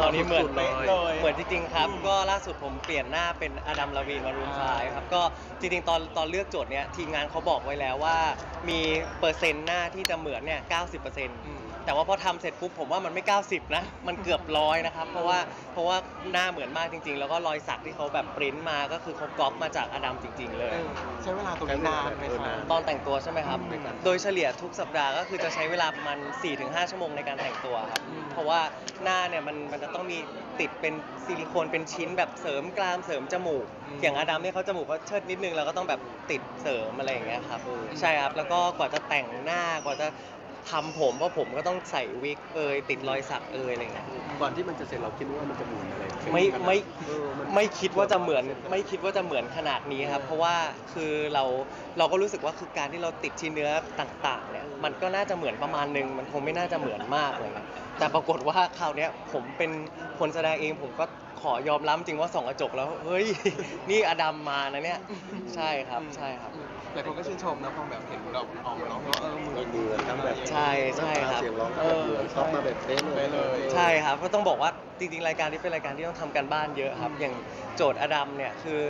ตอนนี้เหมือนสุดๆเลยเหมือนจริงๆครับ ก็ล่าสุดผมเปลี่ยนหน้าเป็นอดัมลาวีนมารูนไฟครับ ก็จริงๆตอนตอนเลือกโจทย์เนี้ยทีมงานเขาบอกไว้แล้วว่า มีเปอร์เซ็นต์หน้าที่จะเหมือนเนี่ย 90% แต่ว่าพอทำเสร็จปุ๊บผมว่ามันไม่ 90 นะ มันเกือบร้อยนะครับ เพราะว่าเพราะว่าหน้าเหมือนมากจริง ๆ แล้วก็รอยสักที่เขาแบบปริ้นมาก็คือเขาก๊อปมาจากอดัมจริง ๆ เลย ใช้เวลาตรงนี้นานไหมครับตอนแต่งตัวใช่ไหมครับอืมโดยเฉลี่ยทุกสัปดาห์ก็คือจะใช้เวลาประมาณ 4-5 ชั่วโมงในการแต่งตัวครับ เพราะว่าหน้าเนี่ยมันมันจะต้องมีติดเป็นซิลิโคนเป็นชิ้นแบบเสริมกรามเสริมจมูก อย่างอาดัมเนี่ยเขาจมูกเขาเชิดนิดนึงแล้วก็ต้องแบบติดเสริมอะไรอย่างเงี้ยครับ ใช่ครับ แล้วก็กว่าจะแต่งหน้ากว่าจะ ทำผมเพราะผมก็ต้องใส่วิกเอยติดรอยสักเอยอะไรเงี้ยก่อนที่มันจะเสร็จเราคิดว่ามันจะหมุนอะไรไม่ไม่เออมันไม่คิดว่าจะเหมือนไม่คิดว่าจะเหมือนขนาดนี้ครับ เพราะว่าคือเราเราก็รู้สึกว่าคือการที่เราติดชิ้นเนื้อต่างๆเนี่ยมันก็น่าจะเหมือนประมาณนึงมันคงไม่น่าจะเหมือนมากเลยครับแต่ปรากฏว่าคราวเนี้ยผมเป็นคนแสดงเองผมก็ขอยอมรับจริงว่าส่องกระจกแล้วเฮ้ยนี่อดัมมานะเนี่ยใช่ครับใช่ครับ หลายคนก็ชื่นชมนะพอแบบเห็นเราออกมาร้องว่าเอ แบบใช่ใช่ครับเสียงร้องก็แบบเหมือนชอบมาแบบเป๊ะเลยเลยใช่ครับก็ต้องบอกว่าจริงๆรายการนี้เป็นรายการที่ต้องทำการบ้านเยอะครับ อย่างโจทย์อดัมเนี่ยคือ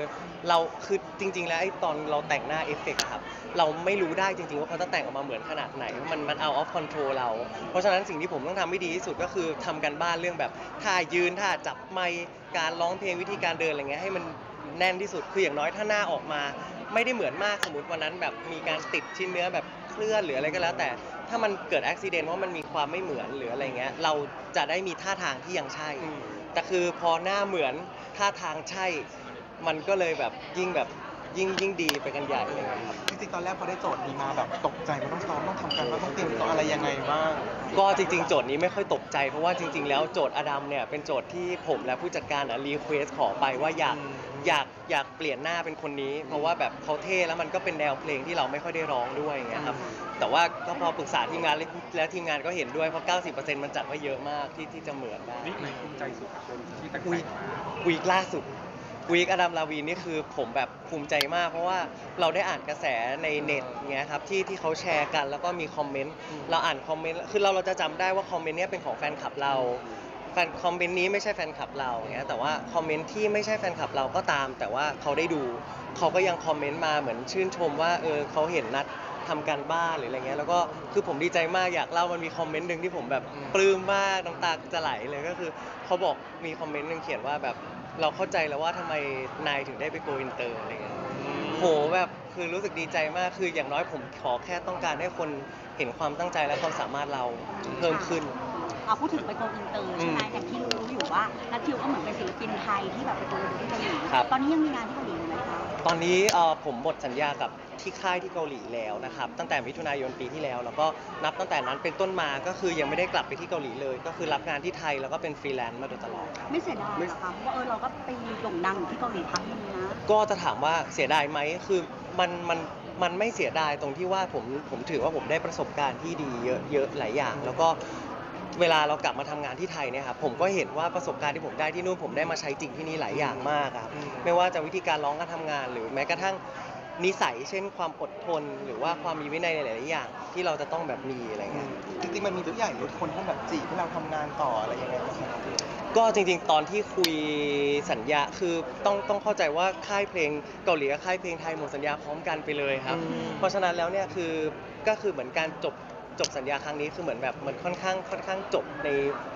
เราคือจริง ๆ แล้วไอ้ตอนเราแต่งหน้าเอฟเฟกต์อะครับเราไม่รู้ได้จริง ๆ ว่าเขาจะแต่งออกมาเหมือนขนาดไหนมันมันเอาออฟคอนโทรลเรา เพราะฉะนั้นสิ่งที่ผมต้องทำให้ดีที่สุดก็คือทำกันบ้านเรื่องแบบท่ายืนท่าจับไมค์การร้องเพลงวิธีการเดินอะไรเงี้ยให้มัน แน่นที่สุดคืออย่างน้อยถ้าหน้าออกมา ไม่ได้เหมือนมากสมมติวันนั้นแบบมีการติดชิ้นเนื้อแบบเคลื่อนหรืออะไรก็แล้ว แต่ถ้ามันเกิดอุบิเหตุว่ามันมีความไม่เหมือนหรืออะไรเงี้ยเราจะได้มีท่าทางที่ยังใช่ แต่คือพอหน้าเหมือนท่าทางใช่ มันก็เลยแบบยิ่งแบบ ยิ่งยิ่งดีไปกันใหญ่เลยครับ จริงๆตอนแรกพอได้โจทย์นี้มาแบบตกใจมันต้องซ้อมต้องทำกันมันต้องเตรียมตัวอะไรยังไงบ้าง ก็จริงๆ โจทย์นี้ไม่ค่อยตกใจเพราะว่าจริง ๆ แล้วโจทย์อดัมเนี่ยเป็นโจทย์ที่ผมและผู้จัดการอะรีเควสขอไปว่าอยากอืม อยากอยากเปลี่ยนหน้าเป็นคนนี้ เพราะว่าแบบเขาเท่แล้วมันก็เป็นแนวเพลงที่เราไม่ค่อยได้ร้องด้วยอย่างเงี้ยครับ แต่ว่าก็พอปรึกษาทีมงานแล้วแล้วทีมงานก็เห็นด้วยเพราะ 90%มันจัดไว้เยอะมากที่ที่จะเหมือนได้นี่ไหนภูมิใจสุดคนที่แต่งวีคมา วีคล่าสุด วีคอดัมลาวีนนี่คือผมแบบภูมิใจมาก เพราะว่าเราได้อ่านกระแสในเน็ตเงี้ยครับที่ที่เขาแชร์กันแล้วก็มีคอมเมนต์เราอ่านคอมเมนต์คือเราเราจะจำได้ว่าคอมเมนต์เนี้ยเป็นของแฟนคลับเราแฟนคอมเมนต์นี้ไม่ใช่แฟนคลับเราเงี้ยแต่ว่าคอมเมนต์ที่ไม่ใช่แฟนคลับเราก็ตาม แต่ว่าเขาได้ดูเขาก็ยังคอมเมนต์มาเหมือนชื่นชมว่าเออเขาเห็นนัด ทำการบ้านหรืออะไรเงี้ยแล้วก็คือผมดีใจมากอยากเล่ามันมีคอมเมนต์หนึ่งที่ผมแบบปลื้มมากน้ำตาจะไหลเลยก็คือเขาบอกมีคอมเมนต์หนึ่งเขียนว่าแบบเราเข้าใจแล้วว่าทำไมนายถึงได้ไปโกอินเตอร์อะไรเงี้ย โหแบบคือรู้สึกดีใจมากคืออย่างน้อยผมขอแค่ต้องการให้คนเห็นความตั้งใจและความสามารถเราเพิ่มขึ้น เอาพูดถึงไปโกลอินเตอร์ใช่ไหมอืมอย่างที่รู้อยู่ว่านัททิวก็เหมือนเป็นศิลปินไทยที่แบบไปโกลอินเตอร์ที่เกาหลีครับ ตอนนี้ยังมีงานที่เกาหลีอยู่ไหมคะ ตอนนี้เอ่อผมหมดสัญญากับที่ค่ายที่เกาหลีแล้วนะครับตั้งแต่มิถุนายนปีที่แล้ว แล้วก็นับตั้งแต่นั้นเป็นต้นมาก็คือยังไม่ได้กลับไปที่เกาหลีเลย ก็คือรับงานที่ไทยแล้วก็เป็นฟรีแลนซ์มาโดยตลอดครับ ไม่เสียดายเหรอคะเพราะว่าเออเราก็ไปโด่งดังอยู่ที่เกาหลีพักนึงนะ ก็จะถามว่าเสียดายไหมคือมันมันมันไม่เสียดายตรงที่ว่าผมผมถือว่าผมได้ประสบการณ์ที่ดีเยอะเยอะหลายอย่าง แล้วก็ เวลาเรากลับมาทำงานที่ไทยเนี่ยครับผมก็เห็นว่าประสบการณ์ที่ผมได้ที่นู่นผมได้มาใช้จริงที่นี่หลายอย่างมากครับอืมไม่ว่าจะวิธีการร้องการทำงาน หรือแม้กระทั่งนิสัย เช่น ความอดทน หรือว่าความมีวินัยในหลายๆอย่าง ที่เราจะต้องแบบมีอะไรเงี้ย จริงๆมันมีทุกอย่างอยู่คนที่แบบจีบให้เราทำงานต่ออะไรยังไงบ้างครับก็จริงๆ ตอนที่คุยสัญญาคือต้องต้องเข้าใจว่าค่ายเพลงเกาหลีกับค่ายเพลงไทยหมดสัญญาพร้อมกันไปเลยครับอืมเพราะฉะนั้นแล้วเนี่ยคือก็คือเหมือนการจบ จบสัญญาครั้งนี้คือเหมือนแบบเหมือนค่อนข้างค่อนข้างจบใน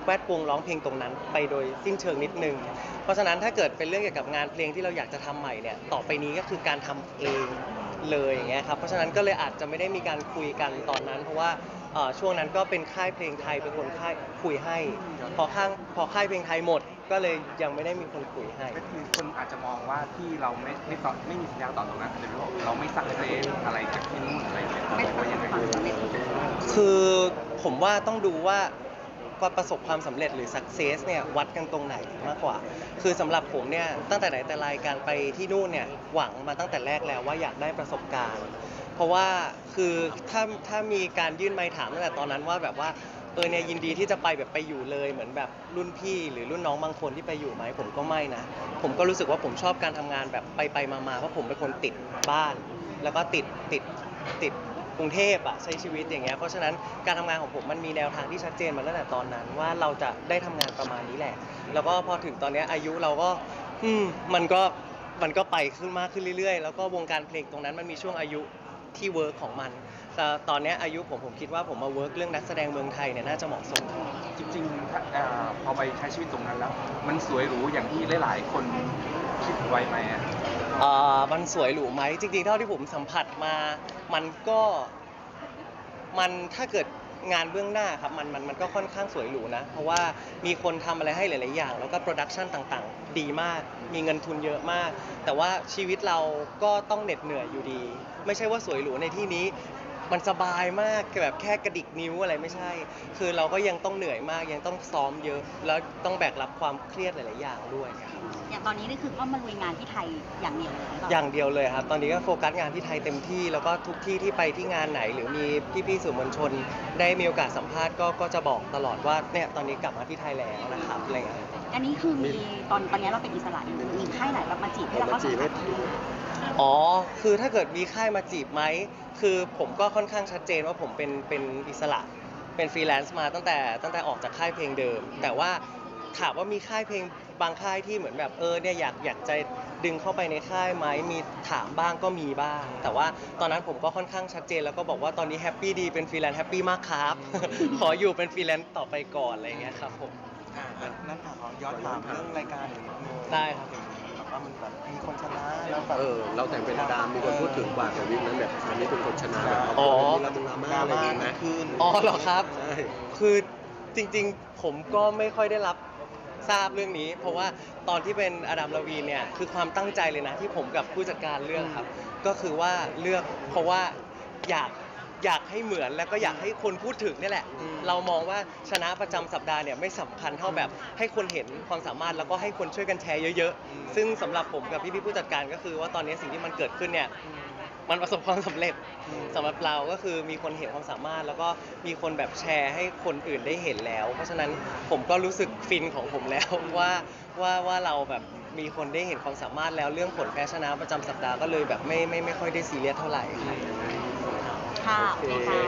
แวดวงร้องเพลงตรงนั้น ไปโดยสิ้นเชิงนิดนึง เพราะฉะนั้นถ้าเกิดเป็นเรื่องเกี่ยวกับงานเพลงที่เราอยากจะทำใหม่เนี่ยต่อไปนี้ก็คือการทำเองเลยอย่างเงี้ยครับเพราะฉะนั้นก็เลยอาจจะไม่ได้มีการคุยกันตอนนั้น เพราะว่าเอ่อช่วงนั้นก็เป็นค่ายเพลงไทยเป็นคนค่ายคุยให้ พอข้างพอค่ายเพลงไทยหมด ก็เลยยังไม่ได้มีคนคุยให้ก็คือคนอาจจะมองว่าที่เราไม่ไม่ต่อไม่มีสัญญาต่อตรงนั้นอาจจะเป็นเพราะเราไม่สักเซสอะไรจากที่นู่นอะไรอย่างเงี้ย คือผมว่าต้องดูว่าว่าประสบความสำเร็จหรือ success เนี่ยวัดกันตรงไหนมากกว่า คือสำหรับผมเนี่ยตั้งแต่ไหนแต่ไรการไปที่นู่นเนี่ยหวังมาตั้งแต่แรกแล้วว่าอยากได้ประสบการณ์ เพราะว่าคือถ้าถ้ามีการยื่นไมค์ถามตั้งแต่ตอนนั้นว่าแบบว่าเออเนี่ยยินดีที่จะไปแบบไปอยู่เลยเหมือนแบบรุ่นพี่ หรือรุ่นน้องบางคนที่ไปอยู่ไหมผมก็ไม่นะ ผมก็รู้สึกว่าผมชอบการทำงานแบบไปไปมามาๆเพราะผมเป็นคนติดบ้าน แล้วก็ติดติดติด กรุงเทพอะใช้ชีวิตอย่างเงี้ยเพราะฉะนั้นการทำงานของผมมันมีแนวทางที่ชัดเจนมาตั้งแต่ตอนนั้น ว่าเราจะได้ทำงานประมาณนี้แหละ แล้วก็พอถึงตอนเนี้ยอายุเราก็อืมมันก็มันก็ไปขึ้นมากขึ้นเรื่อยๆ แล้วก็วงการเพลงตรงนั้นมันมีช่วงอายุที่เวิร์กของมันแต่ตอนเนี้ยอายุผมผมคิดว่าผมมาเวิร์กเรื่องนักแสดงเมืองไทยเนี่ยน่าจะเหมาะสม จริงๆถ้าอ่อพอไปใช้ชีวิตตรงนั้นแล้ว มันสวยหรูอย่างที่หลายๆ คนคิดไว้ไหมอะ เอ่อมันสวยหรูไหมจริงๆเท่าที่ผมสัมผัสมา มันก็มันถ้าเกิดงานเบื้องหน้าครับมันมันมันก็ค่อนข้างสวยหรูนะ เพราะว่ามีคนทำอะไรให้หลาย ๆ อย่าง แล้วก็โปรดักชันต่างๆ ดีมาก มีเงินทุนเยอะมาก แต่ว่าชีวิตเราก็ต้องเหน็ดเหนื่อยอยู่ดี ไม่ใช่ว่าสวยหรูในที่นี้ มันสบายมากแบบแค่กระดิกนิ้วอะไรไม่ใช่ คือเราก็ยังต้องเหนื่อยมากยังต้องซ้อมเยอะ แล้วต้องแบกรับความเครียดหลาย ๆ อย่างด้วยอย่าง ตอนนี้นี่คือก็มาลุยงานที่ไทยอย่างเดียวเลยหรือเปล่าอย่างเดียวเลยครับ ตอนนี้ก็โฟกัสงานที่ไทยเต็มที่ แล้วก็ทุกที่ที่ไปที่งานไหน หรือมีพี่ๆสื่อมวลชน ได้มีโอกาสสัมภาษณ์ก็ก็จะบอกตลอดว่าเนี่ยตอนนี้กลับมาที่ไทยแล้วนะครับอะไรเงี้ย อันนี้คือมีตอนตอนนี้เราเป็นอิสระอยู่มีค่ายไหนแบบมาจีบให้เราเข้าสังกัดอ๋อ คือถ้าเกิดมีค่ายมาจีบไหม คือผมก็ค่อนข้างชัดเจนว่าผมเป็นเป็นอิสระ เป็นฟรีแลนซ์มาตั้งแต่ตั้งแต่ออกจากค่ายเพลงเดิม แต่ว่า ถามว่ามีค่ายเพลงบางค่ายที่เหมือนแบบเออเนี่ยอยากอยากจะดึงเข้าไปในค่ายไหมมีถามบ้างก็มีบ้าง แต่ว่าตอนนั้นผมก็ค่อนข้างชัดเจน แล้วก็บอกว่าตอนนี้แฮปปี้ดีเป็นฟรีแลนซ์แฮปปี้มากครับ ขออยู่เป็นฟรีแลนซ์ต่อไปก่อนอะไรอย่างเงี้ยครับผมอ่านั่นค่ะขอย้อนถามเรื่องรายการนิดนึงได้ครับแบบว่ามันแบบมีคนชนะแล้วแบบเออเราแต่งเป็นอดามมีคนพูดถึงกว่าแต่วิกนั้นแบบอันนี้เป็นคนชนะแบบอ๋อมีดราม่าอะไรอย่างเงี้ยขึ้นอ๋อเหรอครับ ใช่คือจริงๆ ผมก็ไม่ค่อยได้รับ ทราบเรื่องนี้ เพราะว่าตอนที่เป็นอดัมลาวีนเนี่ยคือความตั้งใจเลยนะที่ผมกับผู้จัดการเลือกครับ ก็คือว่าเลือกเพราะว่าอยากอยากให้เหมือนแล้วก็อยากให้คนพูดถึงนี่แหละอืมเรามองว่าชนะประจำสัปดาห์เนี่ยไม่สำคัญเท่าแบบ ให้คนเห็นความสามารถแล้วก็ให้คนช่วยกันแชร์เยอะๆ ซึ่งสำหรับผมกับพี่ๆผู้จัดการก็คือว่าตอนนี้สิ่งที่มันเกิดขึ้นเนี่ย มันประสบความสำเร็จสำหรับเราก็คือมีคนเห็นความสามารถ แล้วก็มีคนแบบแชร์ให้คนอื่นได้เห็นแล้ว เพราะฉะนั้นผมก็รู้สึกฟินของผมแล้ว ว่าว่าว่าเราแบบมีคนได้เห็นความสามารถแล้วเรื่องผลแพ้ชนะประจำสัปดาห์ก็เลยแบบไม่ไม่ไม่ค่อยได้ซีเรียสเท่าไหร่ครับ ค่ะโอเคค่ะ